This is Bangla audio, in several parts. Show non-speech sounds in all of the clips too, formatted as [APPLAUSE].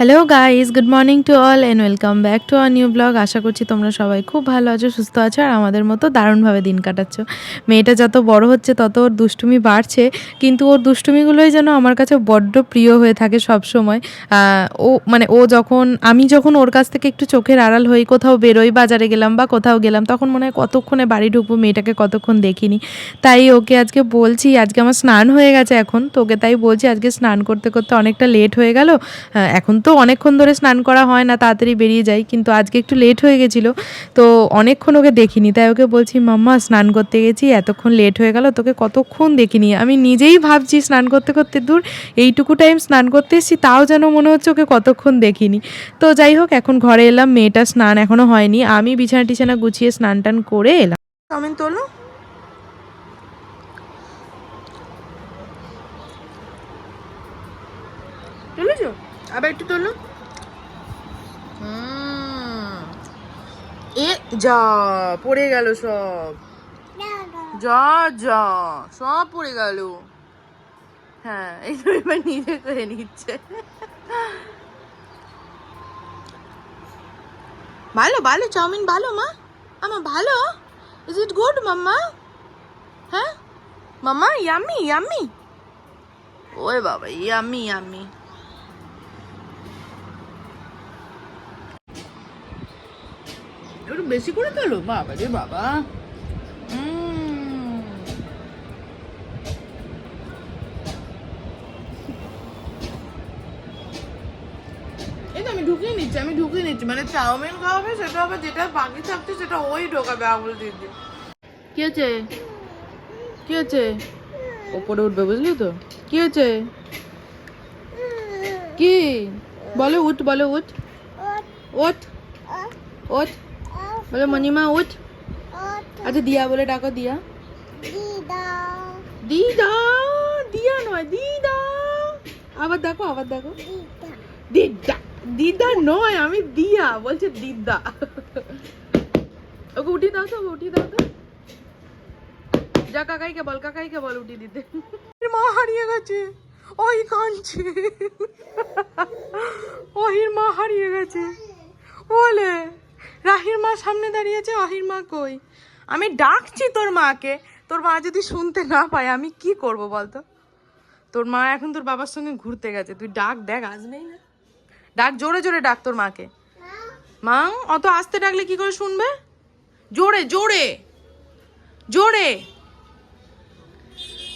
Hello guys good morning to all and welcome back to our new blog আশা করছি তোমরা সবাই খুব ভালো আছো, সুস্থ আছো আর আমাদের মতো দারুণভাবে দিন কাটাচ্ছ। মেয়েটা যত বড় হচ্ছে, তত ওর দুষ্টুমি বাড়ছে, কিন্তু ওর দুষ্টুমিগুলোই যেন আমার কাছে বড্ড প্রিয় হয়ে থাকে সব সময় ও মানে ও যখন, আমি যখন ওর কাছ থেকে একটু চোখের আড়াল হই, কোথাও বেরোই বাজারে গেলাম বা কোথাও গেলাম, তখন মনে হয় কতক্ষণে বাড়ি ঢুকবো, মেয়েটাকে কতক্ষণ দেখিনি। তাই ওকে আজকে বলছি, আজকে আমার স্নান হয়ে গেছে এখন তো ওকে তাই বলছি, আজকে স্নান করতে করতে অনেকটা লেট হয়ে গেল। এখন তো অনেকক্ষণ ধরে স্নান করা হয় না, তাড়াতাড়ি বেরিয়ে যাই, কিন্তু আজকে একটু লেট হয়ে গেছিল, তো অনেকক্ষণ ওকে দেখিনি, তাই ওকে বলছি, মাম্মা, স্নান করতে গেছি, এতক্ষণ লেট হয়ে গেল, তোকে কতক্ষণ দেখিনি। আমি নিজেই ভাবছি, স্নান করতে করতে দূর, এইটুকু টাইম স্নান করতে এসেছি, তাও যেন মনে হচ্ছে ওকে কতক্ষণ দেখিনি। তো যাই হোক, এখন ঘরে এলাম, মেয়েটা স্নান এখনও হয়নি, আমি বিছানা টিছানা গুছিয়ে স্নান টান করে এলাম। চাউমিন তোলো। তুলেছো? আবার একটু তোলো। এ, যা, পড়ে গেল সব। যা যা, সব পড়ে গেল। হ্যাঁ এই তো এবার নিজে করে নিচ্ছে। ভালো ভালো, চাউমিন ভালো, মা? আমার ভালো? Is it good mamma? হ্যাঁ? মাম্মা ইয়ামি ইয়ামি ওই বাবা ইয়ামি ইয়ামি বেশি করে তোলো বাবা রে বাবা। এই তো আমি ঢুকিয়ে নিচ্ছি আমি ঢুকিয়ে নিচ্ছি। মানে চাউমিন খাওয়াবে সেটা হবে যেটা বাকি থাকছে সেটা ওই ঢোকাবে আঙুল দিয়ে দিয়ে। কি হচ্ছে কি হচ্ছে ওপরে উঠবে বুঝলি তো? কি হচ্ছে কি? বলো উঠ বলো উঠ। ওঠ। ওঠ। বলো মণিমা উঠ। আচ্ছা দিয়া বলে ডাকো দিয়া। দিদা। দিয়া নয় দিদা। আবার দেখো আবার দেখো। দিদা। দিদা নয় আমি দিয়া বলছে দিদা। ওকে উঠিয়ে দাও তো ওকে উঠিয়ে দাও তো। যা কাকাইকে বল কাকাইকে বল উঠিয়ে দিতে। মা হারিয়ে গেছে। ওই কাঁদছে। ওহির মা হারিয়ে গেছে। বলে রাহির মা সামনে দাঁড়িয়েছে অহির মা কই? আমি ডাকছি তোর মাকে। তোর মা যদি শুনতে না পায় আমি কি করব বলতো? তোর মা এখন তোর বাবার সঙ্গে ঘুরতে গেছে। তুই ডাক দেখ আসবেই না। ডাক জোরে জোরে ডাক তোর মাকে। মা অত আস্তে ডাকলে কি করে শুনবে? জোরে জোরে জোরে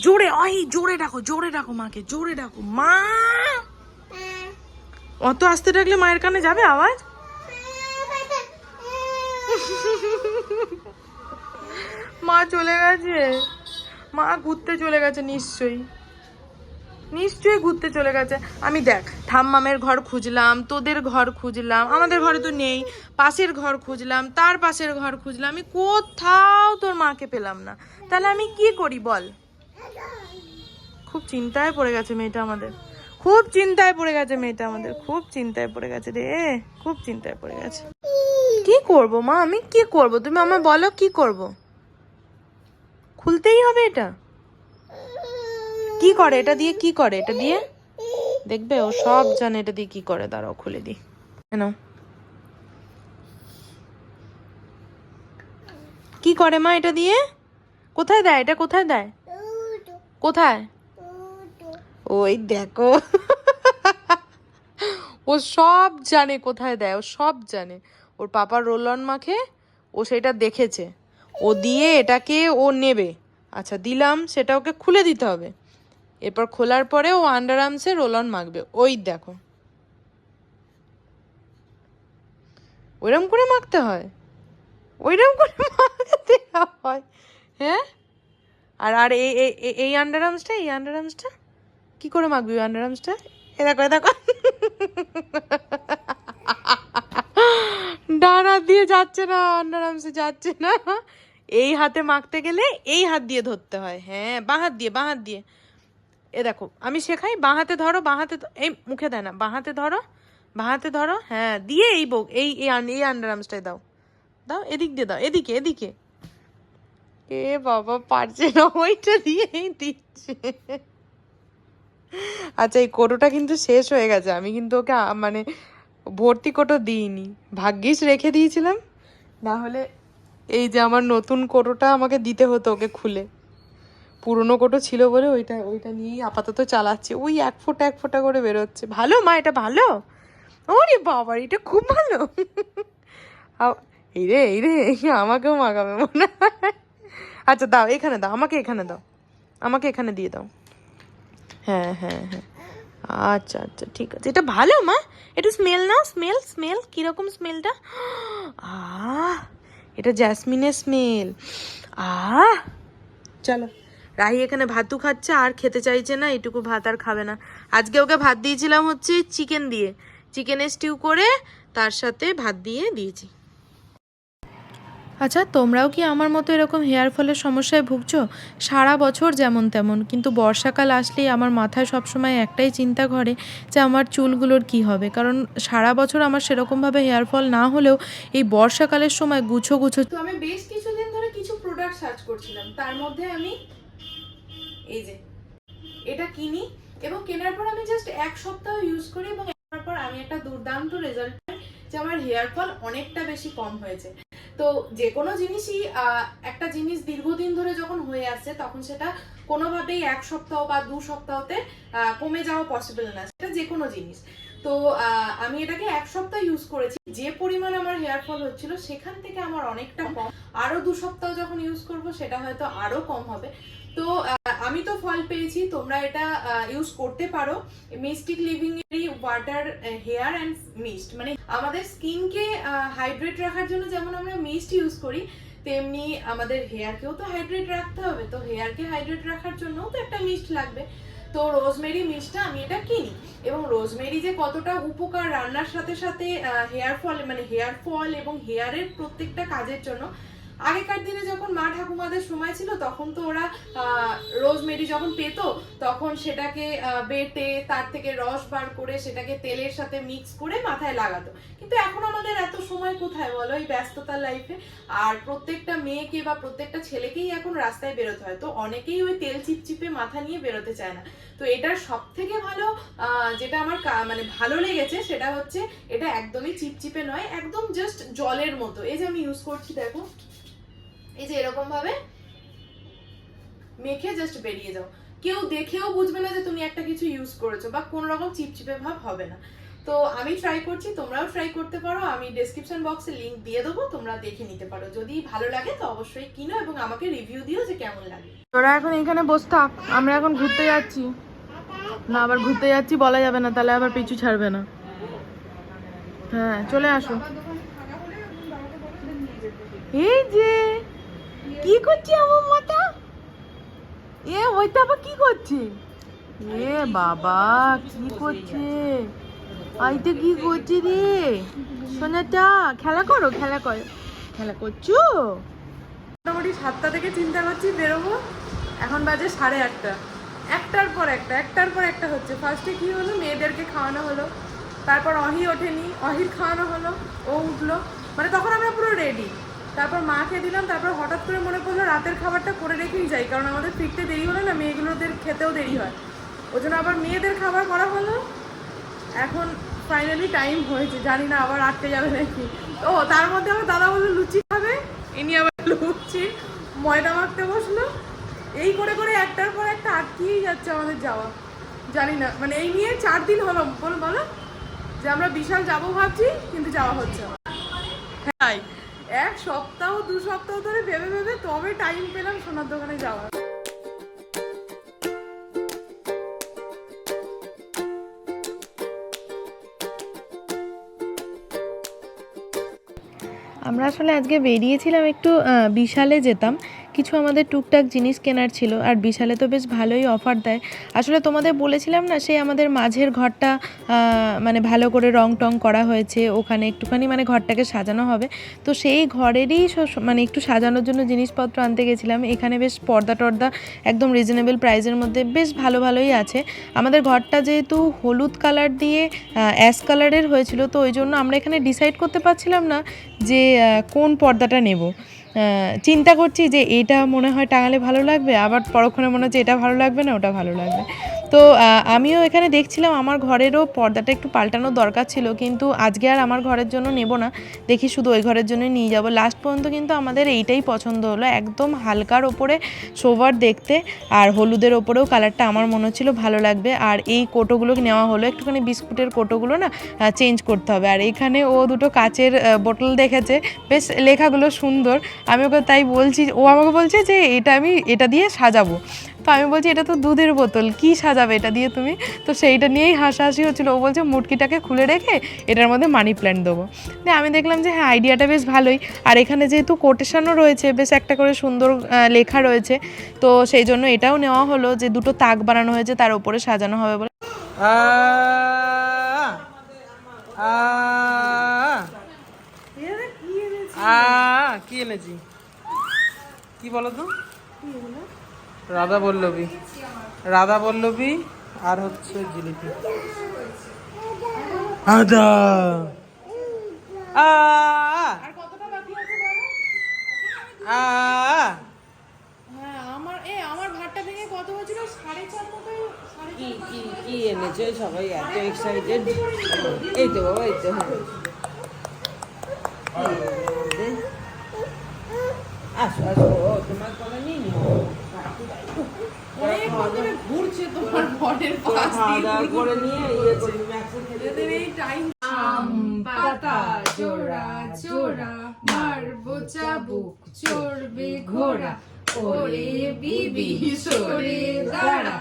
জোরে অহি জোরে ডাকো জোরে ডাকো মাকে জোরে ডাকো। মা। অত আস্তে ডাকলে মায়ের কানে যাবে আওয়াজ? মা চলে গেছে। মা ঘুরতে চলে গেছে নিশ্চয়ই। নিশ্চয়ই ঘুরতে চলে গেছে। আমি দেখ, ঠাম্মামের ঘর খুঁজলাম, তোদের ঘর খুঁজলাম, আমাদের ঘরে তো নেই, পাশের ঘর খুঁজলাম, তার পাশের ঘর খুঁজলাম, আমি কোথাও তোর মাকে পেলাম না। তাহলে আমি কি করি বল? খুব চিন্তায় পড়ে গেছে মেয়েটা আমাদের। খুব চিন্তায় পড়ে গেছে মেয়েটা আমাদের। খুব চিন্তায় পড়ে গেছে রে, খুব চিন্তায় পড়ে গেছে। কি করব, মা? আমি কি করব? তুমি আমায় বলো কি করব। খুলতেই হবে এটা। কি করে? এটা দিয়ে কি করে? এটা দিয়ে? দেখবে ও সব জানে এটা দিয়ে কি করে। দাঁড়াও, খুলে দিই। কেন কি করে মা এটা দিয়ে? কোথায় দেয়? এটা কোথায় দেয়? কোথায়? ওই দেখো। ও সব জানে কোথায় দেয়। ও সব জানে। ওর পাপার রোল অন মাখে, ও সেটা দেখেছে। ও দিয়ে এটাকে ও নেবে। আচ্ছা দিলাম, সেটা ওকে খুলে দিতে হবে। এরপর খোলার পরে ও আন্ডার আর্মসে রোল অন মাখবে। ওই দেখো। ওইরকম করে মাখতে হয়? ওইরকম করে মাখতে হয়? হ্যাঁ? আর আর এই এই- এই- এই আন্ডার আর্মসটা এই আন্ডার আর্মসটা কি করে মাখবি ওই আন্ডার আর্মসটা এ দেখো এ দেখো। [LAUGHS] ডান দিয়ে যাচ্ছে না, আন্ডার আর্মসে যাচ্ছে না। এই হাতে মাখতে গেলে এই হাত দিয়ে ধরতে হয়। হ্যাঁ বাঁ হাত দিয়ে, বাঁ হাত দিয়ে। এ দেখো, আমি শেখাই, বাঁ হাতে ধরো, বাঁ হাতে এই মুখে দেয় না, বাঁ হাতে ধরো, বাঁ হাতে ধরো হ্যাঁ দিয়ে এই বউ এই এই আন- এই আন্ডার দাও। দাও, এদিক দিয়ে দাও, এদিকে এদিকে। এ বাবা, পারছে না, ওইটা দিয়েই দিচ্ছে। আচ্ছা এই কোটোটা কিন্তু শেষ হয়ে গেছে। আমি কিন্তু ওকে মানে ভর্তি কোটো দিইনি। ভাগ্যিস রেখে দিয়েছিলাম। না হলে এই যে আমার নতুন কোটোটা আমাকে দিতে হতো ওকে খুলে। পুরনো কোটো ছিল বলে ওইটা ওইটা নিয়েই আপাতত চালাচ্ছে। ওই এক ফোঁটা এক ফোঁটা করে বেরোচ্ছে। ভালো, মা, এটা ভালো? ওরে বাবা, এটা খুব ভালো। এই রে এই রে, আমাকেও মাগাবে মনে আচ্ছা দাও, এখানে দাও, আমাকে এখানে দাও। আমাকে এখানে দিয়ে দাও। হ্যাঁ হ্যাঁ হ্যাঁ। আচ্ছা আচ্ছা ঠিক আছে। এটা ভালো, মা। একটু স্মেল নাও স্মেল স্মেল কীরকম স্মেলটা আহ, এটা জ্যাসমিনের স্মেল আহ, চলো। রাহি এখানে ভাতু খাচ্ছে, আর খেতে চাইছে না, এটুকু ভাত আর খাবে না। আজকে ওকে ভাত দিয়েছিলাম হচ্ছে চিকেন দিয়ে। চিকেনের স্টিউ করে তার সাথে ভাত দিয়ে দিয়েছি। আচ্ছা তোমরাও কি আমার মতো এরকম হেয়ার ফলের সমস্যায় ভুগছো? সারা বছর যেমন তেমন, কিন্তু বর্ষাকাল আসলেই আমার মাথায় সবসময় একটাই চিন্তা করে যে আমার চুলগুলোর কি হবে। কারণ সারা বছর আমার সেরকমভাবে হেয়ার ফল না হলেও এই বর্ষাকালের সময় গুছো গুছো তো আমি বেশ কিছুদিন ধরে কিছু প্রোডাক্ট সার্চ করছিলাম। তার মধ্যে আমি এই যে, এটা কিনি এবং কেনার পর আমি জাস্ট এক সপ্তাহ ইউজ করি এবং তারপর আমি একটা দুর্দান্ত রেজাল্ট পাই যে আমার হেয়ার ফল অনেকটা বেশি কম হয়েছে। তো যে কোনো জিনিসই একটা জিনিস দীর্ঘদিন ধরে যখন হয়ে আসছে, তখন সেটা কোনোভাবেই এক সপ্তাহ বা দু সপ্তাহতে কমে যাওয়া পসিবল না। সেটা যে কোনো জিনিস। তো আমি এটাকে এক সপ্তাহ ইউজ করেছি। যে পরিমাণ আমার হেয়ার ফল হচ্ছিল, সেখান থেকে আমার অনেকটা কম। আরও দু সপ্তাহ যখন ইউজ করব, সেটা হয়তো আরও কম হবে। তো আমি তো ফল পেয়েছি, তোমরা এটা ইউজ করতে পারো। মিস্টিক লিভিং এর ওয়াটার হেয়ার অ্যান্ড মিস্ট মানে আমাদের স্কিনকে হাইড্রেট রাখার জন্য যেমন আমরা মিস্ট ইউজ করি, তেমনি আমাদের হেয়ারকেও তো হাইড্রেট রাখতে হবে। তো হেয়ারকে হাইড্রেট রাখার জন্যও তো একটা মিস্ট লাগবে। তো রোজমেরি মিস্টটা আমি এটা কিনি। এবং রোজমেরি যে কতটা উপকার রান্নার সাথে সাথে হেয়ার ফল মানে হেয়ার ফল এবং হেয়ারের প্রত্যেকটা কাজের জন্য আগেকার দিনে যখন মা ঠাকুমাদের সময় ছিল, তখন তো ওরা রোজমেরি যখন পেতো, তখন সেটাকে বেটে, তার থেকে রস বার করে সেটাকে তেলের সাথে মিক্স করে মাথায় লাগাতো। কিন্তু এখন আমাদের এত সময় কোথায় বলো? এই ব্যস্ততার লাইফে আর প্রত্যেকটা মেয়েকে বা প্রত্যেকটা ছেলেকেই এখন রাস্তায় বেরোতে হয়। তো অনেকেই ওই তেল চিপচিপে মাথা নিয়ে বেরোতে চায় না। তো এটার সব থেকে ভালো যেটা আমার মানে ভালো লেগেছে, সেটা হচ্ছে এটা একদমই চিপচিপে নয়, একদম জাস্ট জলের মতো। এই যে আমি ইউজ করছি, দেখো। এই যে এরকম ভাবে মেখে জাস্ট বেরিয়ে যাও। কেউ দেখেও বুঝবে না যে তুমি একটা কিছু ইউজ করেছ বা কোন রকম চিপচিপে ভাব হবে না। তো আমি ট্রাই করছি তোমরাও ট্রাই করতে পারো। আমি ডেসক্রিপশন বক্সে লিংক দিয়ে দেবো তোমরা দেখে নিতে পারো। যদি ভালো লাগে তো অবশ্যই কিনো এবং আমাকে রিভিউ দিও যে কেমন লাগে। তোরা এখন এখানে বসে থাক আমরা এখন ঘুরতে যাচ্ছি। না আবার ঘুরতে যাচ্ছি বলা যাবে না তাহলে আবার পিছু ছাড়বে না। হ্যাঁ চলে আসো। এই যে কি করছি আমার মাথা? এ ওইটা আবার কি করছে? এ, বাবা, কি করছে? আইতে কি করছে রে? সোনাটা, খেলা করো খেলা করো। খেলা করছ? মোটামুটি সাতটা থেকে চিন্তা করছি বেরোবো। এখন বাজে সাড়ে আটটা। একটার পর একটা, একটার পর একটা হচ্ছে। ফার্স্টে কি হলো? মেয়েদেরকে খাওয়ানো হলো। তারপর অহি ওঠেনি, অহির খাওয়ানো হলো, ও উঠল। মানে তখন আমরা পুরো রেডি তারপর মাকে দিলাম, তারপর হঠাৎ করে মনে পড়ল রাতের খাবারটা করে রেখেই যাই, কারণ আমাদের ফিরতে দেরি হলে না, মেয়েগুলোদের খেতেও দেরি হয়। ওই জন্য আবার মেয়েদের খাবার করা হলো। এখন ফাইনালি টাইম হয়েছে, জানি না আবার আটকে যাবে নাকি। ও, তার মধ্যে আমার দাদা বলল, লুচি খাবে? ইনি আবার লুচি, ময়দা মাখতে বসল। এই করে করে একটার পর একটা আটকিয়েই যাচ্ছে আমাদের যাওয়া। জানি না মানে এই নিয়ে চার দিন হলো, বলো বলো? যে আমরা বিশাল যাব ভাবছি, কিন্তু যাওয়া হচ্ছে হ্যাঁ এক সপ্তাহ, দু সপ্তাহ ধরে ভেবে ভেবে তবে টাইম পেলাম সোনার দোকানে যাওয়ার। আমরা আসলে আজকে বেরিয়েছিলাম একটু বিশালে যেতাম। কিছু আমাদের টুকটাক জিনিস কেনার ছিল, আর বিশালে তো বেশ ভালোই অফার দেয়। আসলে তোমাদের বলেছিলাম না, সেই আমাদের মাঝের ঘরটা মানে ভালো করে রং টং করা হয়েছে, ওখানে একটুখানি মানে ঘরটাকে সাজানো হবে। তো সেই ঘরেরই মানে একটু সাজানোর জন্য জিনিসপত্র আনতে গেছিলাম। এখানে বেশ পর্দা টর্দা একদম রিজনেবল প্রাইসের মধ্যে বেশ ভালো ভালোই আছে। আমাদের ঘরটা যেহেতু হলুদ কালার দিয়ে অ্যাশ কালারের হয়েছিল, তো ওই জন্য আমরা এখানে ডিসাইড করতে পারছিলাম না যে কোন পর্দাটা নেব। চিন্তা করছি যে এটা মনে হয় টাঙালে ভালো লাগবে, আবার পরক্ষণে মনে হচ্ছে এটা ভালো লাগবে না, ওটা ভালো লাগবে। তো আমিও এখানে দেখছিলাম আমার ঘরেরও পর্দাটা একটু পাল্টানোর দরকার ছিল, কিন্তু আজকে আর আমার ঘরের জন্য নেব না। দেখি শুধু ওই ঘরের জন্যই নিয়ে যাব। লাস্ট পর্যন্ত কিন্তু আমাদের এইটাই পছন্দ হলো, একদম হালকার ওপরে সোভার দেখতে, আর হলুদের ওপরেও কালারটা আমার মনে হচ্ছিল ভালো লাগবে। আর এই কোটোগুলো নেওয়া হলো, একটুখানি বিস্কুটের কোটোগুলো না চেঞ্জ করতে হবে। আর এখানে ও দুটো কাচের বোতল দেখেছে, বেশ লেখাগুলো সুন্দর। আমি ওকে তাই বলছি, ও আমাকে বলছে যে এটা আমি, এটা দিয়ে সাজাবো। তো আমি বলছি এটা তো দুধের বোতল কি সাজাবে এটা দিয়ে তুমি? তো সেইটা নিয়েই হাসাহাসি হচ্ছিল। ও বলছে মুটকিটাকে খুলে রেখে এটার মধ্যে মানি প্ল্যান্ট দেবো। দিয়ে আমি দেখলাম যে হ্যাঁ আইডিয়াটা বেশ ভালোই। আর এখানে যেহেতু কোটেশনও রয়েছে বেশ একটা করে সুন্দর লেখা রয়েছে তো সেই জন্য এটাও নেওয়া হলো যে দুটো তাক বানানো হয়েছে তার উপরে সাজানো হবে বলে। আ আ আ কি এনেছি? কি বলো তো? রাধা বল্লবী। রাধা বল্লবী আর হচ্ছে জিলিপি। আদা। আ আ হ্যাঁ আমার এ আমার ভাতটা ভেঙে কত হয়েছিল? সাড়ে চার মতো কি কি কি সবাই এত এক্সাইটেড এই তো বাবা এই তো আসো আসো ও তোমার কোনো নিয়ে নিও ঘুরছে তোমার বরের পাশ খাওয়া করে নিয়ে করে তুমি একসাথে এই টাইম পাতা জোড়া জোড়া মারবো চাবুক চড়বে ঘোড়া ওরে বিবি সরে দাঁড়া।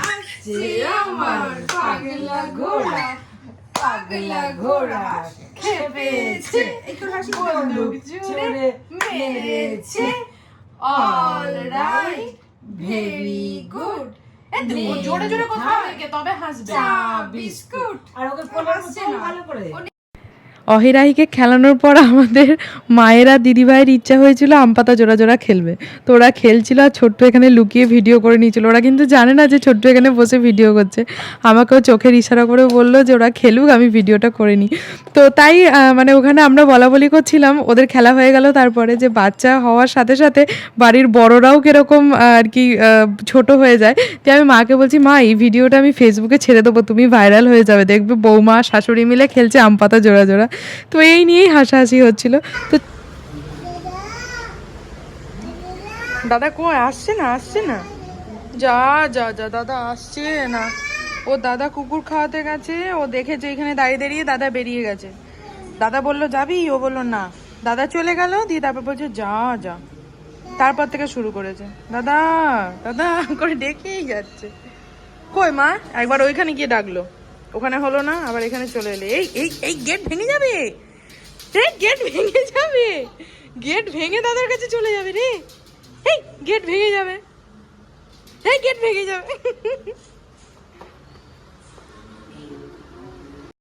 আসছে আমার পাগলা ঘোড়া পাগলা ঘোড়া খেপেছে বন্দুক জুড়ে মেরেছে। অল রাইট ভেরি গুড জোরে জোরে কথা তবে হাসবে। চা বিস্কুট। আর ওকে ভালো করে অহিরাহিকে খেলানোর পর আমাদের মায়েরা, দিদিভাইয়ের ইচ্ছা হয়েছিল আম পাতা জোড়া জোড়া খেলবে। তো ওরা খেলছিল আর ছোট্ট এখানে লুকিয়ে ভিডিও করে নিয়েছিল। ওরা কিন্তু জানে না যে ছোট্ট এখানে বসে ভিডিও করছে। আমাকেও চোখের ইশারা করে বলল যে ওরা খেলুক, আমি ভিডিওটা করে নিই। তো তাই মানে ওখানে আমরা বলা বলি করছিলাম। ওদের খেলা হয়ে গেল তারপরে যে বাচ্চা হওয়ার সাথে সাথে বাড়ির বড়রাও কীরকম আর কি ছোট হয়ে যায়। যে আমি মাকে বলছি, মা, এই ভিডিওটা আমি ফেসবুকে ছেড়ে দেবো। তুমি ভাইরাল হয়ে যাবে। দেখবে বৌমা, শাশুড়ি মিলে খেলছে আম পাতা জোড়া জোড়া। তো এই নিয়েই হাসাহাসি হচ্ছিল। তো দাদা কই? আসছে না আসছে না। যা যা যা, দাদা আসছে না। ও দাদা কুকুর খাওয়াতে গেছে, ও দেখেছে এখানে দাঁড়িয়ে দাঁড়িয়ে, দাদা বেরিয়ে গেছে। দাদা বলল, যাবি? ও বলল, না। দাদা চলে গেল, দিয়ে তারপর বলছে, যা যা। তারপর থেকে শুরু করেছে। দাদা দাদা, করে ডেকেই যাচ্ছে। কই মা? একবার ওইখানে গিয়ে ডাকলো। ওখানে হলো না, আবার এখানে চলে এলে। এই এই এই গেট ভেঙে যাবে? গেট ভেঙে যাবে? গেট ভেঙে দাদার কাছে চলে যাবে রে। এই গেট ভেঙে যাবে। এই গেট ভেঙে যাবে।